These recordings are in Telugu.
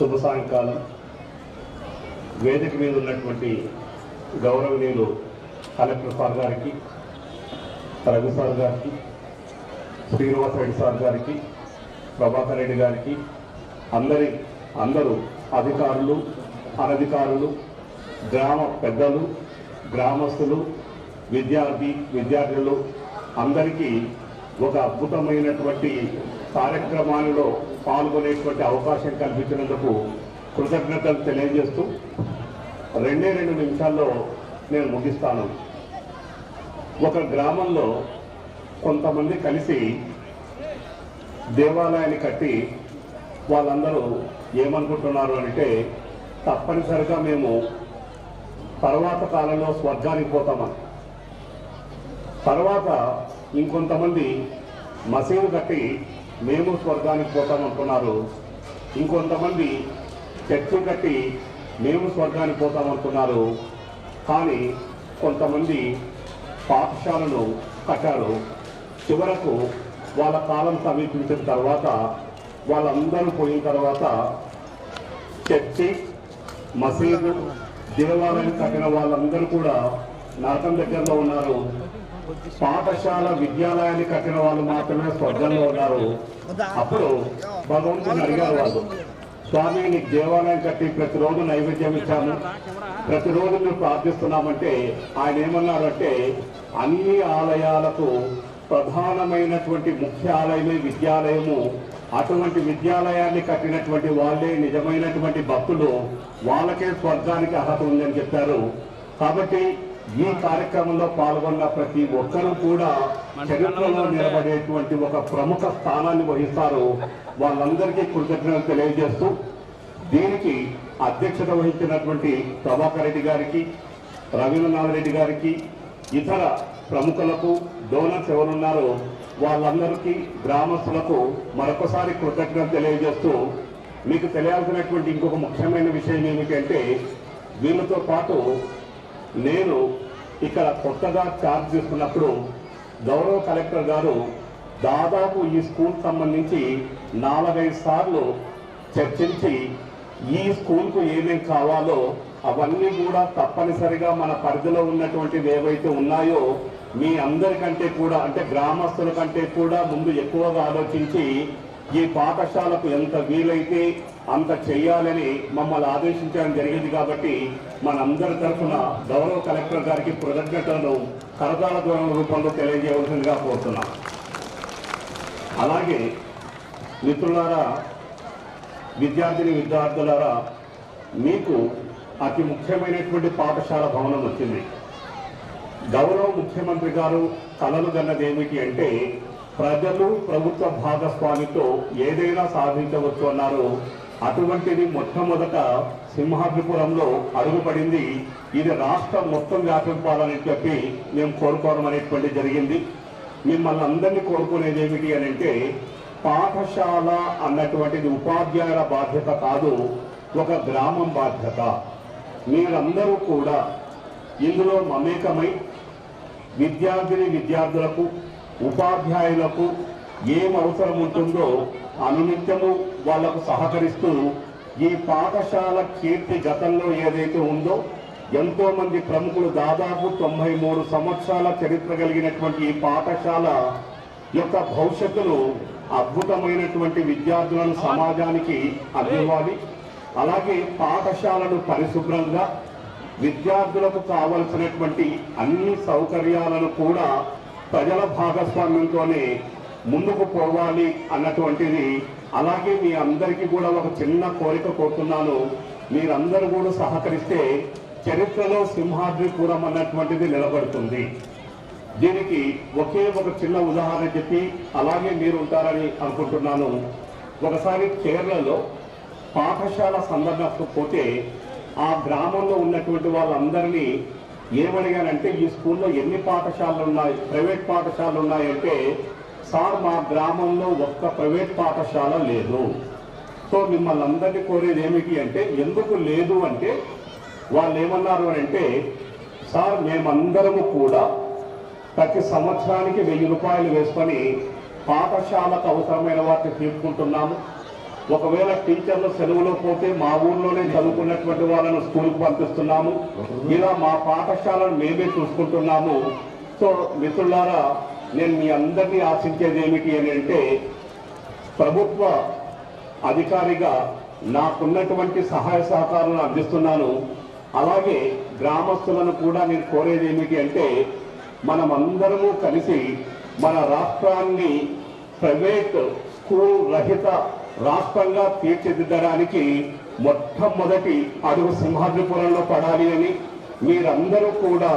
శుభ సాయంకాలం. వేదిక మీద ఉన్నటువంటి గౌరవనీయులు కలెక్టర్ సార్ గారికి రఘు సార్ గారికి శ్రీనివాస రెడ్డి సార్ గారికి ప్రభాకర్ రెడ్డి గారికి అందరి అందరూ అధికారులు అనధికారులు గ్రామ పెద్దలు గ్రామస్తులు విద్యార్థి విద్యార్థులు అందరికీ ఒక అద్భుతమైనటువంటి కార్యక్రమాలలో పాల్గొనేటువంటి అవకాశం కల్పించినందుకు కృతజ్ఞతలు తెలియజేస్తూ రెండే రెండు నిమిషాల్లో నేను ముగిస్తాను. ఒక గ్రామంలో కొంతమంది కలిసి దేవాలయాన్ని కట్టి వాళ్ళందరూ ఏమనుకుంటున్నారు అంటే తప్పనిసరిగా మేము తర్వాత కాలంలో స్వర్గానికి పోతామని తర్వాత ఇంకొంతమంది మసీదు కట్టి మేము స్వర్గానికి పోతామనుకున్నారు. ఇంకొంతమంది చర్చి కట్టి మేము స్వర్గానికి పోతామనుకున్నారు. కానీ కొంతమంది పాఠశాలను కట్టారు. చివరకు వాళ్ళ కాలం సమీపించిన తర్వాత వాళ్ళందరూ పోయిన తర్వాత చర్చి మసీదు దేవాలయం కట్టిన వాళ్ళందరూ కూడా నరకం దగ్గరలో ఉన్నారు. పాఠశాల విద్యాలయాన్ని కట్టిన వాళ్ళు మాత్రమే స్వర్గంలో ఉన్నారు. అప్పుడు భగవంతుని అడిగారు వాళ్ళు స్వామి నీకు దేవాలయం కట్టి ప్రతిరోజు నైవేద్యం ఇచ్చాము. ప్రతిరోజు మేము ప్రార్థిస్తున్నామంటే ఆయన ఏమన్నారంటే అన్ని ఆలయాలకు ప్రధానమైనటువంటి ముఖ్య ఆలయమే విద్యాలయము. అటువంటి విద్యాలయాన్ని కట్టినటువంటి వాళ్ళే నిజమైనటువంటి భక్తులు. వాళ్ళకే స్వర్గానికి అర్హత ఉందని చెప్పారు. కాబట్టి ఈ కార్యక్రమంలో పాల్గొన్న ప్రతి ఒక్కరూ కూడా చరిత్రలో నిలబడేటువంటి ఒక ప్రముఖ స్థానాన్ని వహిస్తారు. వాళ్ళందరికీ కృతజ్ఞతలు తెలియజేస్తూ దీనికి అధ్యక్షత వహించినటువంటి ప్రభాకర్ రెడ్డి గారికి రవీంద్రనాథ్ రెడ్డి గారికి ఇతర ప్రముఖులకు డోనర్స్ ఎవరున్నారో వాళ్ళందరికీ గ్రామస్తులకు మరొకసారి కృతజ్ఞత తెలియజేస్తూ మీకు తెలియాల్సినటువంటి ఇంకొక ముఖ్యమైన విషయం ఏమిటంటే వీళ్ళతో పాటు నేను ఇక్కడ కొత్తగా ఛార్జ్ తీసుకున్నప్పుడు గౌరవ కలెక్టర్ గారు దాదాపు ఈ స్కూల్ సంబంధించి నాలుగైదు సార్లు చర్చించి ఈ స్కూల్కు ఏమేమి కావాలో అవన్నీ కూడా తప్పనిసరిగా మన పరిధిలో ఉన్నటువంటివి ఏవైతే ఉన్నాయో మీ అందరికంటే కూడా అంటే గ్రామస్తుల కంటే కూడా ముందు ఎక్కువగా ఆలోచించి ఈ పాఠశాలకు ఎంత వీలైతే అంత చేయాలని మమ్మల్ని ఆదేశించడం జరిగింది కాబట్టి మనందరి తరఫున గౌరవ కలెక్టర్ గారికి కృతజ్ఞతలను కరదాల దూరం రూపంలో తెలియజేయవలసిందిగా కోరుతున్నాం. అలాగే మిత్రులారా విద్యార్థిని విద్యార్థులారా మీకు అతి ముఖ్యమైనటువంటి పాఠశాల భవనం వచ్చింది. గౌరవ ముఖ్యమంత్రి గారు కలలు గన్నది ఏమిటి అంటే ప్రజలు ప్రభుత్వ భాగస్వామితో ఏదైనా సాధించవచ్చు అన్నారు. అటువంటిది మొట్టమొదట సింహాద్రిపురంలో అడుగుపడింది. ఇది రాష్ట్రం మొత్తం వ్యాపింపాలని చెప్పి మేము కోరుకోవడం అనేటువంటి జరిగింది. మిమ్మల్ని అందరినీ కోరుకునేది ఏమిటి అని అంటే పాఠశాల అన్నటువంటిది ఉపాధ్యాయుల బాధ్యత కాదు ఒక గ్రామం బాధ్యత. మీరందరూ కూడా ఇందులో మమేకమై విద్యార్థిని విద్యార్థులకు ఉపాధ్యాయులకు ఏం అవసరం ఉంటుందో అనునిత్యము వాళ్ళకు సహకరిస్తూ ఈ పాఠశాల కీర్తి గతంలో ఏదైతే ఉందో ఎంతో మంది ప్రముఖులు దాదాపు తొంభై మూడు సంవత్సరాల చరిత్ర కలిగినటువంటి ఈ పాఠశాల యొక్క భవిష్యత్తును అద్భుతమైనటువంటి విద్యార్థులను సమాజానికి అందివ్వాలి. అలాగే పాఠశాలను పరిశుభ్రంగా విద్యార్థులకు కావలసినటువంటి అన్ని సౌకర్యాలను కూడా ప్రజల భాగస్వామ్యంతోనే ముందుకు పోవాలి అన్నటువంటిది. అలాగే మీ అందరికీ కూడా ఒక చిన్న కోరిక కోరుతున్నాను. మీరందరూ కూడా సహకరిస్తే చరిత్రలో సింహాద్రిపురం అన్నటువంటిది నిలబడుతుంది. దీనికి ఒకే ఒక చిన్న ఉదాహరణ చెప్పి అలాగే మీరు ఉంటారని అనుకుంటున్నాను. ఒకసారి కేరళలో పాఠశాల సందర్శనకు పోతే ఆ గ్రామంలో ఉన్నటువంటి వాళ్ళందరినీ ఏమడిగానంటే ఈ స్కూల్లో ఎన్ని పాఠశాలలు ఉన్నాయి ప్రైవేట్ పాఠశాలలు ఉన్నాయంటే సార్ మా గ్రామంలో ఒక్క ప్రైవేట్ పాఠశాల లేదు. సో మిమ్మల్ని అందరినీ కోరేది ఏమిటి అంటే ఎందుకు లేదు అంటే వాళ్ళు ఏమన్నారు అని అంటే సార్ మేమందరము కూడా ప్రతి సంవత్సరానికి వెయ్యి రూపాయలు వేసుకొని పాఠశాలకు అవసరమైన వాటిని తీసుకుంటున్నాము. ఒకవేళ టీచర్లు సెలవులో పోతే మా ఊర్లోనే చదువుకున్నటువంటి వాళ్ళను స్కూల్కి పంపిస్తున్నాము. ఇలా మా పాఠశాలను మేమే చూసుకుంటున్నాము. సో మిత్రులారా నేను మీ అందరినీ ఆశించేది ఏమిటి అని అంటే ప్రభుత్వ అధికారిగా నాకున్నటువంటి సహాయ సహకారాలను అందిస్తున్నాను. అలాగే గ్రామస్తులను కూడా నేను కోరేది ఏమిటి అంటే మనమందరము కలిసి మన రాష్ట్రాన్ని ప్రైవేట్ స్కూల్ రహిత రాష్ట్రంగా తీర్చిదిద్దడానికి మొట్టమొదటి అడుగు సింహాద్రిపురంలో పడాలి అని మీరందరూ కూడా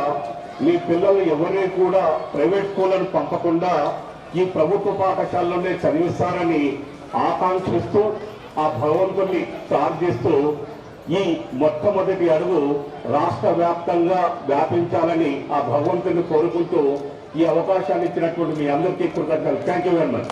మీ పిల్లలు ఎవరిని కూడా ప్రైవేట్ స్కూళ్ళను పంపకుండా ఈ ప్రభుత్వ పాఠశాలలోనే చదివిస్తారని ఆకాంక్షిస్తూ ఆ భగవంతుని ప్రార్థిస్తూ ఈ మొట్టమొదటి అడుగు రాష్ట్ర వ్యాప్తంగా వ్యాపించాలని ఆ భగవంతుని కోరుకుంటూ ఈ అవకాశాన్ని ఇచ్చినటువంటి మీ అందరికీ కృతజ్ఞతలు. Thank you very much